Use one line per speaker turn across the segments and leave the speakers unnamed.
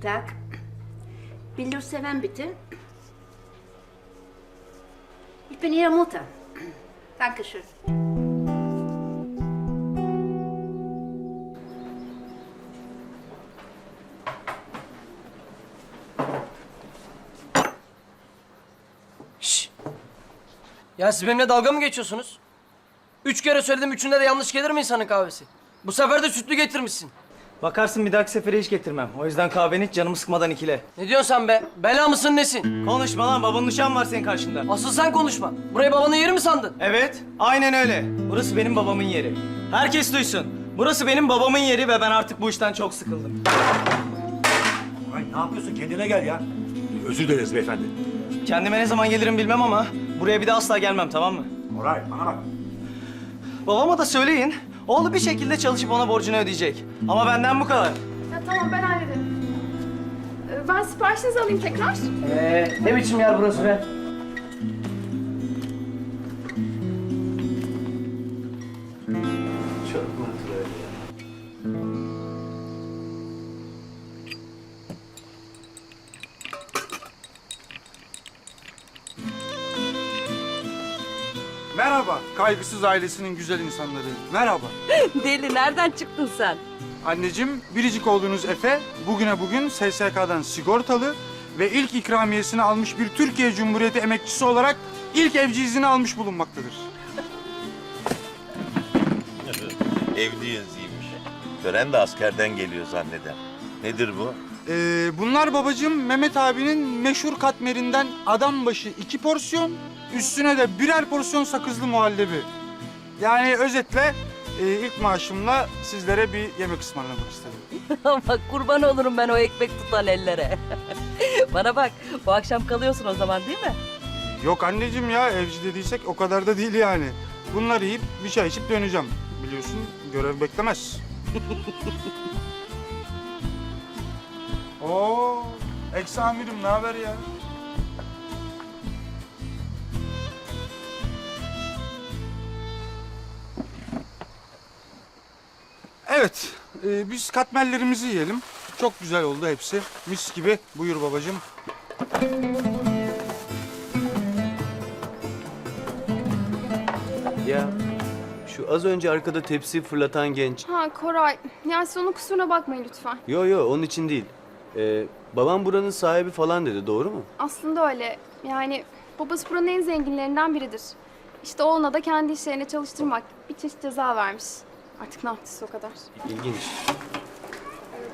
Tag. Bin seven bitte? Ich bin Ihre Mutter. Dankeschön.
Şş. Ya siz benimle dalga mı geçiyorsunuz? Üç kere söyledim, üçünde de yanlış gelir mi insanın kahvesi? Bu sefer de sütlü getirmişsin.
Bakarsın bir dahaki sefere hiç getirmem. O yüzden kahveni hiç canımı sıkmadan ikile.
Ne diyorsun sen be? Bela mısın nesin?
Konuşma lan babanın uşağın var senin karşında.
Asıl sen konuşma. Burayı babanın yeri mi sandın?
Evet, aynen öyle. Burası benim babamın yeri. Herkes duysun. Burası benim babamın yeri ve ben artık bu işten çok sıkıldım.
Ay ne yapıyorsun? Kendine gel ya. Özür dileriz beyefendi.
Kendime ne zaman gelirim bilmem ama buraya bir de asla gelmem tamam mı?
Oray bana bak.
Babama da söyleyin. Oğlu bir şekilde çalışıp ona borcunu ödeyecek. Ama benden bu kadar.
Ya tamam ben hallederim. Ee, Ben siparişinizi alayım tekrar.
Ee, ne biçim yer burası be?
Merhaba, kaygısız ailesinin güzel insanları. Merhaba.
Deli nereden çıktın sen?
Anneciğim, biricik olduğunuz Efe, bugüne bugün SSK'dan sigortalı ve ilk ikramiyesini almış bir Türkiye Cumhuriyeti emekçisi olarak ilk evci izni almış bulunmaktadır.
Evli yazıymış. Tören de askerden geliyor zanneder. Nedir bu?
Ee, bunlar babacığım Mehmet abinin meşhur katmerinden adam başı iki porsiyon, üstüne de birer porsiyon sakızlı muhallebi. Yani özetle e, ilk maaşımla sizlere bir yemek ısmarlamak istedim.
Bak kurban olurum ben o ekmek tutan ellere. Bana bak bu akşam kalıyorsun o zaman değil mi?
Yok anneciğim ya evci dediysek o kadar da değil yani. Bunları yiyip bir çay içip döneceğim. Biliyorsun görev beklemez. Oo, ex amirim ne haber ya? Evet, e, biz katmerlerimizi yiyelim. Çok güzel oldu hepsi. Mis gibi. Buyur babacığım.
Ya şu az önce arkada tepsi fırlatan genç.
Ha Koray. Ya siz onun kusuruna bakmayın lütfen.
Yo yo onun için değil. Ee, babam buranın sahibi falan dedi doğru mu?
Aslında öyle. Yani babası buranın en zenginlerinden biridir. İşte oğluna da kendi işlerine çalıştırmak bir çeşit ceza vermiş. Artık ne yaptıysa o kadar.
İlginç.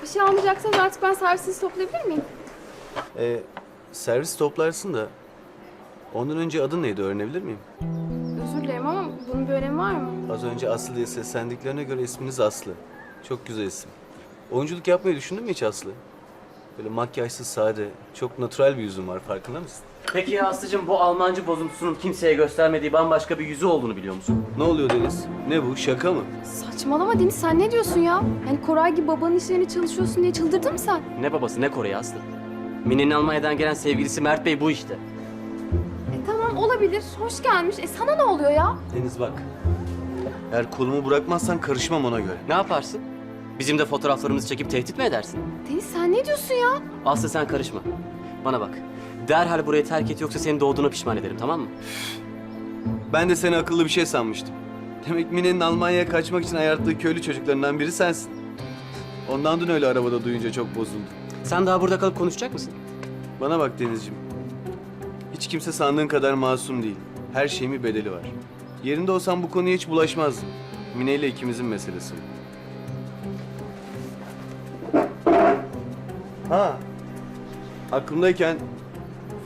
Bir şey almayacaksanız artık ben servisinizi toplayabilir miyim?
Ee, servis toplarsın da ondan önce adın neydi öğrenebilir miyim?
Özür dilerim ama bunun bir önemi var mı?
Az önce Aslı diye seslendiklerine göre isminiz Aslı. Çok güzel isim. Oyunculuk yapmayı düşündün mü hiç Aslı? Böyle makyajsız sade, çok natural bir yüzün var farkında mısın?
Peki ya Aslı'cığım bu Almancı bozuntusunun kimseye göstermediği bambaşka bir yüzü olduğunu biliyor musun?
Ne oluyor Deniz? Ne bu? Şaka mı?
Saçmalama Deniz sen ne diyorsun ya? Yani Koray gibi babanın işlerine çalışıyorsun diye çıldırdın mı sen?
Ne babası ne Kore'yi Aslı? Mine'nin Almanya'dan gelen sevgilisi Mert Bey bu işte.
E tamam olabilir. Hoş gelmiş. E sana ne oluyor ya?
Deniz bak. Eğer kolumu bırakmazsan karışmam ona göre.
Ne yaparsın? Bizim de fotoğraflarımızı çekip tehdit mi edersin?
Deniz sen ne diyorsun ya?
Aslı sen karışma. Bana bak. Derhal burayı terk et yoksa seni doğduğuna pişman ederim tamam mı?
Ben de seni akıllı bir şey sanmıştım. Demek Mine'nin Almanya'ya kaçmak için ayarttığı köylü çocuklarından biri sensin. Ondan dün öyle arabada duyunca çok bozuldu.
Sen daha burada kalıp konuşacak mısın?
Bana bak Denizciğim. Hiç kimse sandığın kadar masum değil. Her şeyin bir bedeli var. Yerinde olsam bu konuya hiç bulaşmazdım. Mine ile ikimizin meselesi. Ha. Aklımdayken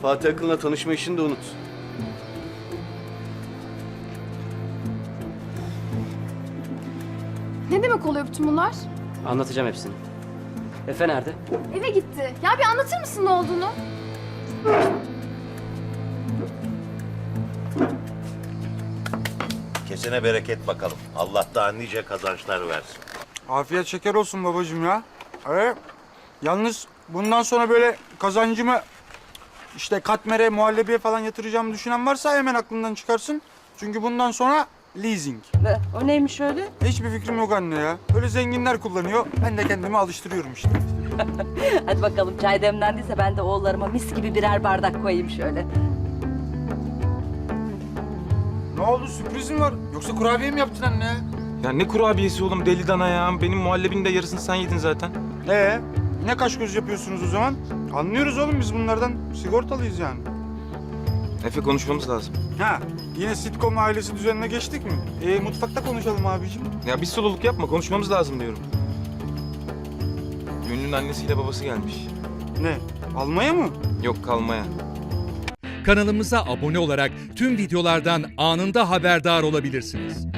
Fatih Akın'la tanışma işini de unut.
Ne demek oluyor bütün bunlar?
Anlatacağım hepsini. Efe nerede?
Eve gitti. Ya bir anlatır mısın ne olduğunu?
Kesene bereket bakalım. Allah daha nice kazançlar versin.
Afiyet şeker olsun babacığım ya. Evet. Yalnız bundan sonra böyle kazancımı işte katmere, muhallebiye falan yatıracağımı düşünen varsa hemen aklından çıkarsın. Çünkü bundan sonra leasing.
Ne? O neymiş öyle?
Hiçbir fikrim yok anne ya. Öyle zenginler kullanıyor. Ben de kendimi alıştırıyorum işte.
Hadi bakalım çay demlendiyse ben de oğullarıma mis gibi birer bardak koyayım şöyle.
Ne oldu sürpriz mi var? Yoksa kurabiye mi yaptın anne?
Ya ne kurabiyesi oğlum deli dana ya. Benim muhallebinin de yarısını sen yedin zaten.
Ee, ne kaş göz yapıyorsunuz o zaman? Anlıyoruz oğlum biz bunlardan. Sigortalıyız yani.
Efe konuşmamız lazım.
Ha, yine sitcom ailesi düzenine geçtik mi? Ee, mutfakta konuşalım abicim.
Ya bir soluluk yapma konuşmamız lazım diyorum. Gönlün annesiyle babası gelmiş.
Ne, almaya mı?
Yok kalmaya.
Kanalımıza abone olarak tüm videolardan anında haberdar olabilirsiniz.